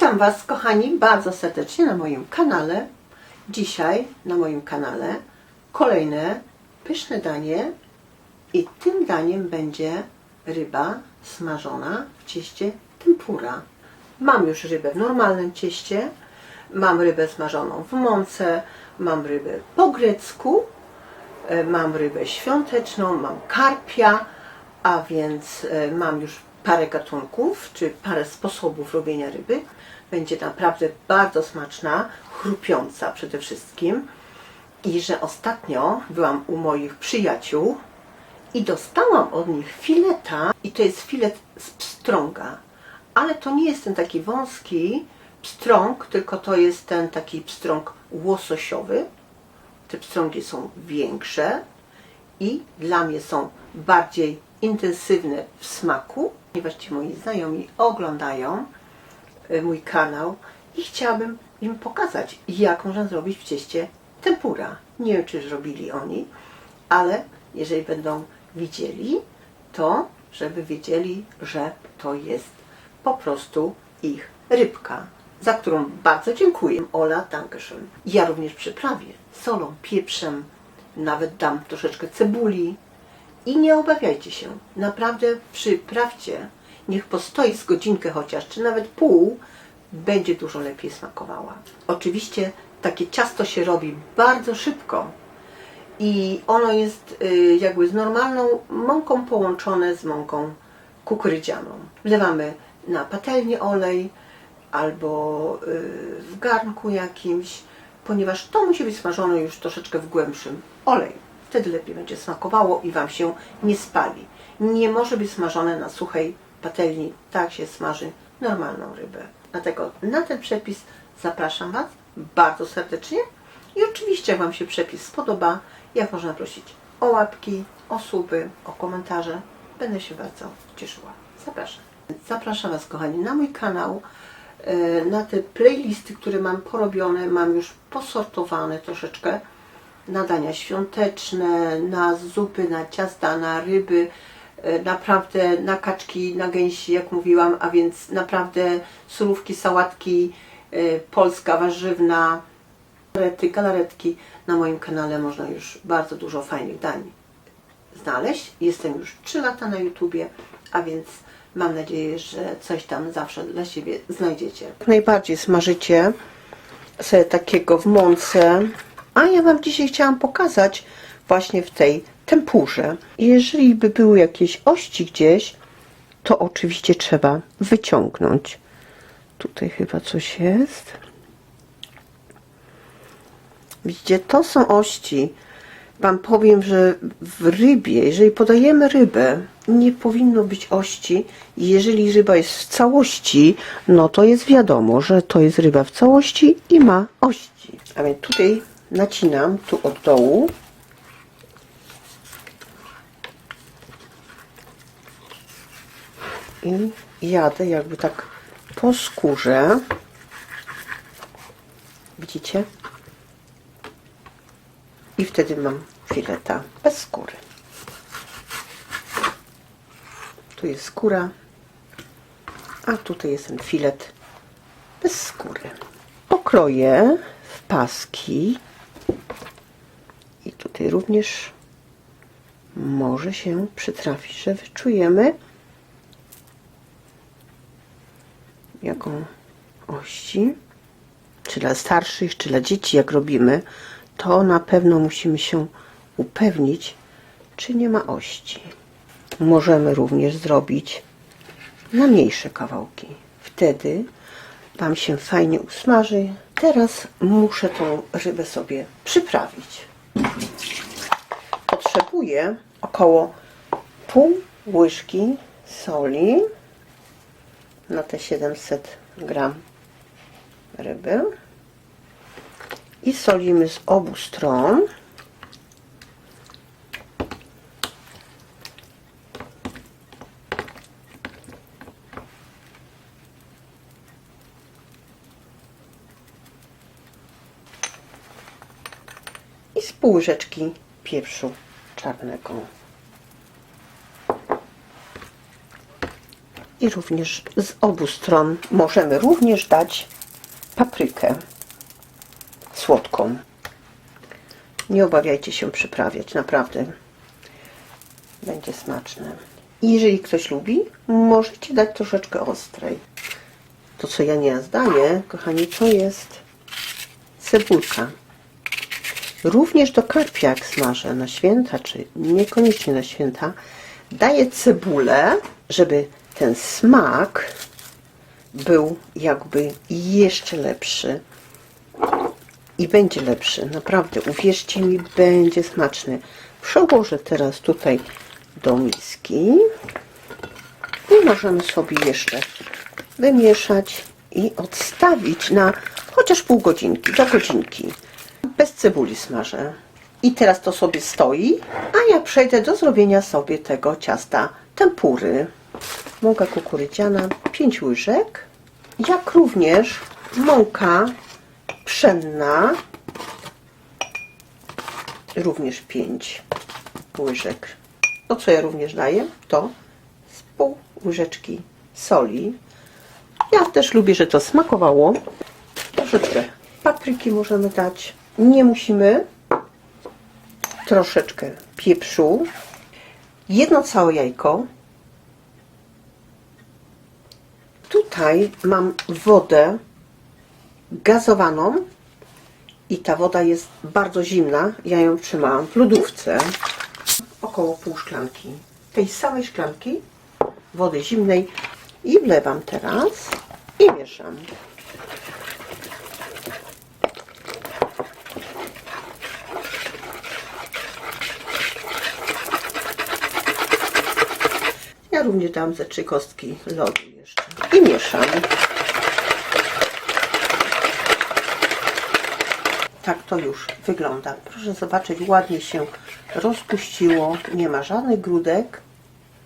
Witam Was, kochani, bardzo serdecznie na moim kanale. Dzisiaj na moim kanale kolejne pyszne danie i tym daniem będzie ryba smażona w cieście tempura. Mam już rybę w normalnym cieście, mam rybę smażoną w mące, mam rybę po grecku, e, mam rybę świąteczną, mam karpia, a więc e, mam już parę gatunków, czy parę sposobów robienia ryby. Będzie naprawdę bardzo smaczna, chrupiąca przede wszystkim. I że ostatnio byłam u moich przyjaciół i dostałam od nich fileta i to jest filet z pstrąga. Ale to nie jest ten taki wąski pstrąg, tylko to jest ten taki pstrąg łososiowy. Te pstrągi są większe i dla mnie są bardziej intensywne w smaku, ponieważ ci moi znajomi oglądają y, mój kanał i chciałabym im pokazać, jak można zrobić w cieście tempura. Nie wiem, czy zrobili oni, ale jeżeli będą widzieli, to żeby wiedzieli, że to jest po prostu ich rybka, za którą bardzo dziękuję. Ola Dankeschön. Ja również przyprawię solą, pieprzem, nawet dam troszeczkę cebuli i nie obawiajcie się. Naprawdę przyprawcie. Niech postoi z godzinkę chociaż, czy nawet pół, będzie dużo lepiej smakowała. Oczywiście takie ciasto się robi bardzo szybko i ono jest y, jakby z normalną mąką połączone z mąką kukurydzianą. Wlewamy na patelnię olej albo y, w garnku jakimś, ponieważ to musi być smażone już troszeczkę w głębszym oleju. Wtedy lepiej będzie smakowało i Wam się nie spali. Nie może być smażone na suchej patelni, tak się smaży normalną rybę. Dlatego na ten przepis zapraszam Was bardzo serdecznie i oczywiście jak Wam się przepis spodoba, jak można prosić o łapki, o suby, o komentarze. Będę się bardzo cieszyła. Zapraszam. Zapraszam Was, kochani, na mój kanał, e, na te playlisty, które mam porobione, mam już posortowane troszeczkę na dania świąteczne, na zupy, na ciasta, na ryby, e, naprawdę na kaczki, na gęsi, jak mówiłam, a więc naprawdę surówki, sałatki, e, polska warzywna, galarety, galaretki. Na moim kanale można już bardzo dużo fajnych dań znaleźć. Jestem już 3 lata na YouTubie, a więc mam nadzieję, że coś tam zawsze dla siebie znajdziecie. Najbardziej smażycie sobie takiego w mące, a ja Wam dzisiaj chciałam pokazać właśnie w tej tempurze. Jeżeli by były jakieś ości gdzieś, to oczywiście trzeba wyciągnąć. Tutaj chyba coś jest. Widzicie, to są ości. Wam powiem, że w rybie, jeżeli podajemy rybę, nie powinno być ości. Jeżeli ryba jest w całości, no to jest wiadomo, że to jest ryba w całości i ma ości. A więc tutaj nacinam, tu od dołu. I jadę jakby tak po skórze. Widzicie? I wtedy mam fileta bez skóry. Tu jest skóra, a tutaj jest ten filet bez skóry. Pokroję w paski i tutaj również może się przytrafić, że wyczujemy jaką ości, czy dla starszych, czy dla dzieci, jak robimy, to na pewno musimy się upewnić, czy nie ma ości. Możemy również zrobić na mniejsze kawałki. Wtedy Wam się fajnie usmaży. Teraz muszę tą rybę sobie przyprawić. Potrzebuję około pół łyżki soli na te 700 gram ryby i solimy z obu stron. Łyżeczki pieprzu czarnego. I również z obu stron możemy również dać paprykę słodką. Nie obawiajcie się przyprawiać, naprawdę będzie smaczne. I jeżeli ktoś lubi, możecie dać troszeczkę ostrej. To, co ja nie zdaję, kochani, to jest cebulka. Również do karpia, jak smażę na święta, czy niekoniecznie na święta, daję cebulę, żeby ten smak był jakby jeszcze lepszy. I będzie lepszy, naprawdę, uwierzcie mi, będzie smaczny. Przełożę teraz tutaj do miski i możemy sobie jeszcze wymieszać i odstawić na chociaż pół godzinki, do godzinki. Bez cebuli smażę. I teraz to sobie stoi, a ja przejdę do zrobienia sobie tego ciasta tempury. Mąka kukurydziana 5 łyżek, jak również mąka pszenna również 5 łyżek. To co ja również daję to z pół łyżeczki soli. Ja też lubię, że to smakowało. Troszeczkę papryki możemy dać. Nie musimy. Troszeczkę pieprzu. Jedno całe jajko. Tutaj mam wodę gazowaną i ta woda jest bardzo zimna. Ja ją trzymałam w lodówce. Około pół szklanki. Tej samej szklanki wody zimnej i wlewam teraz i mieszam. Również dam ze trzy kostki lodu jeszcze i mieszam. Tak to już wygląda. Proszę zobaczyć, ładnie się rozpuściło, nie ma żadnych grudek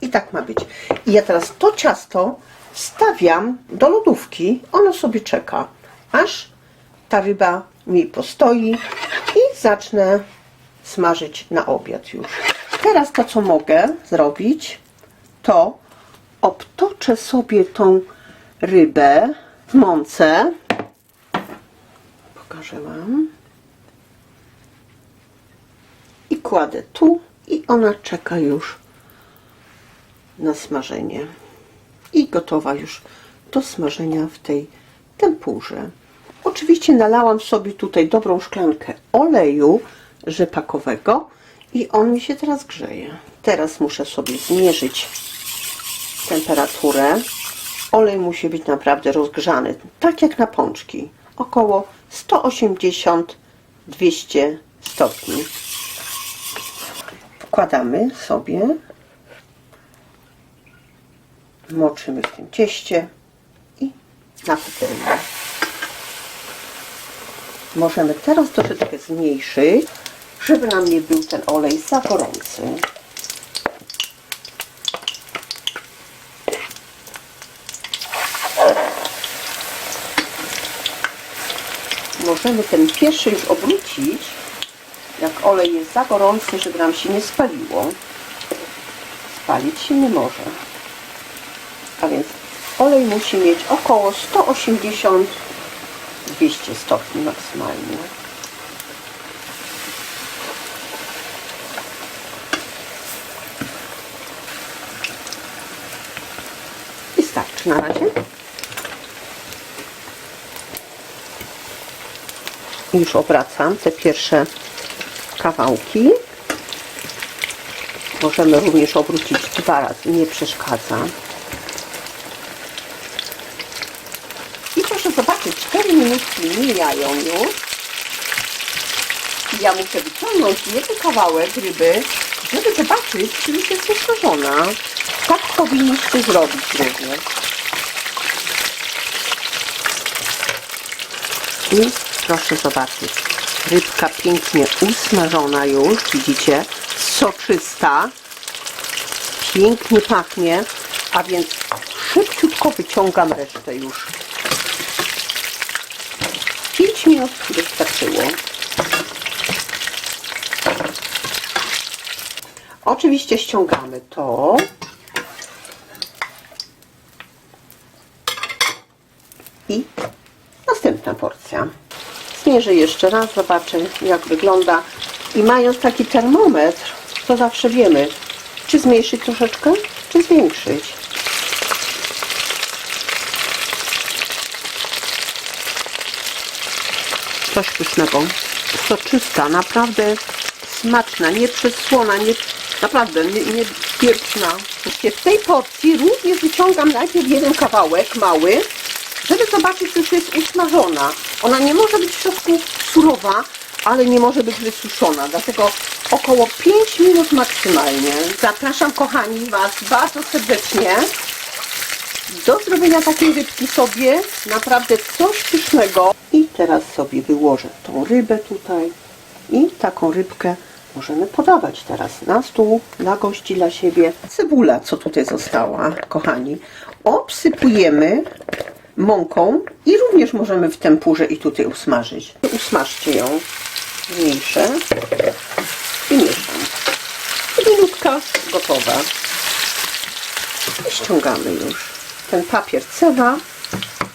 i tak ma być. I ja teraz to ciasto stawiam do lodówki, ono sobie czeka, aż ta ryba mi postoi i zacznę smażyć na obiad już. Teraz to, co mogę zrobić, to obtoczę sobie tą rybę w mące. Pokażę Wam. I kładę tu i ona czeka już na smażenie. I gotowa już do smażenia w tej tempurze. Oczywiście nalałam sobie tutaj dobrą szklankę oleju rzepakowego i on mi się teraz grzeje. Teraz muszę sobie zmierzyć temperaturę. Olej musi być naprawdę rozgrzany, tak jak na pączki. Około 180-200 stopni. Wkładamy sobie, moczymy w tym cieście i na patelnię. Możemy teraz troszeczkę zmniejszyć, żeby nam nie był ten olej za gorący. Możemy ten pierwszy już obrócić, jak olej jest za gorący, żeby nam się nie spaliło. Spalić się nie może. A więc olej musi mieć około 180-200 stopni maksymalnie. I starczy na razie. Już obracam te pierwsze kawałki. Możemy również obrócić dwa razy, nie przeszkadza. I proszę zobaczyć, 4 minutki mijają już. Ja muszę wyciągnąć jeden kawałek ryby, żeby zobaczyć, czy już jest wysmażona. Tak powinniście zrobić również. I proszę zobaczyć, rybka pięknie usmażona już, widzicie, soczysta, pięknie pachnie, a więc szybciutko wyciągam resztę już. 5 minut wystarczyło. Oczywiście ściągamy to. I następna porcja. Zmierzę jeszcze raz, zobaczę jak wygląda. I mając taki termometr, to zawsze wiemy, czy zmniejszyć troszeczkę, czy zwiększyć. Coś pysznego. Soczysta, naprawdę smaczna, nie przesłona, nie, naprawdę nie, nie pieprzna. W tej porcji również wyciągam najpierw jeden kawałek mały, żeby zobaczyć, czy już jest usmażona. Ona nie może być w środku surowa, ale nie może być wysuszona, dlatego około 5 minut maksymalnie. Zapraszam kochani Was bardzo serdecznie do zrobienia takiej rybki sobie, naprawdę coś pysznego. I teraz sobie wyłożę tą rybę tutaj i taką rybkę możemy podawać teraz na stół, dla gości, dla siebie. Cebula, co tutaj została, kochani, obsypujemy mąką i również możemy w tempurze i tutaj usmażyć. Usmażcie ją, mniejsze i mieszam. Minutka gotowa. I ściągamy już ten papier cewa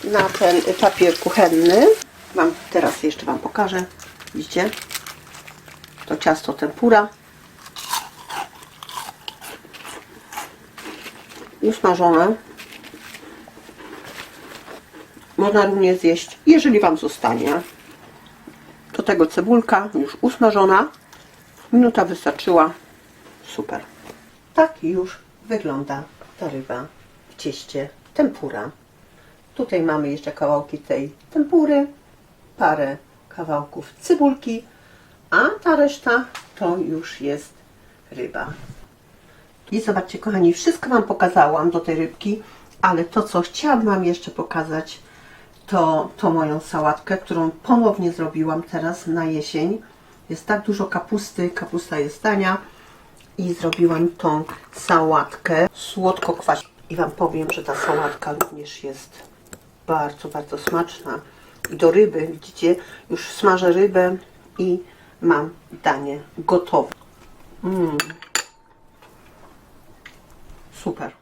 na ten papier kuchenny. Wam teraz jeszcze Wam pokażę. Widzicie? To ciasto tempura. Usmażone. Można również zjeść, jeżeli Wam zostanie. Do tego cebulka już usmażona. Minuta wystarczyła. Super. Tak już wygląda ta ryba w cieście tempura. Tutaj mamy jeszcze kawałki tej tempury, parę kawałków cebulki, a ta reszta to już jest ryba. I zobaczcie, kochani, wszystko Wam pokazałam do tej rybki, ale to, co chciałabym Wam jeszcze pokazać, to, to moją sałatkę, którą ponownie zrobiłam teraz na jesień. Jest tak dużo kapusty, kapusta jest tania i zrobiłam tą sałatkę słodko-kwaśną. I Wam powiem, że ta sałatka również jest bardzo, bardzo smaczna. I do ryby, widzicie, już smażę rybę i mam danie gotowe. Mm. Super.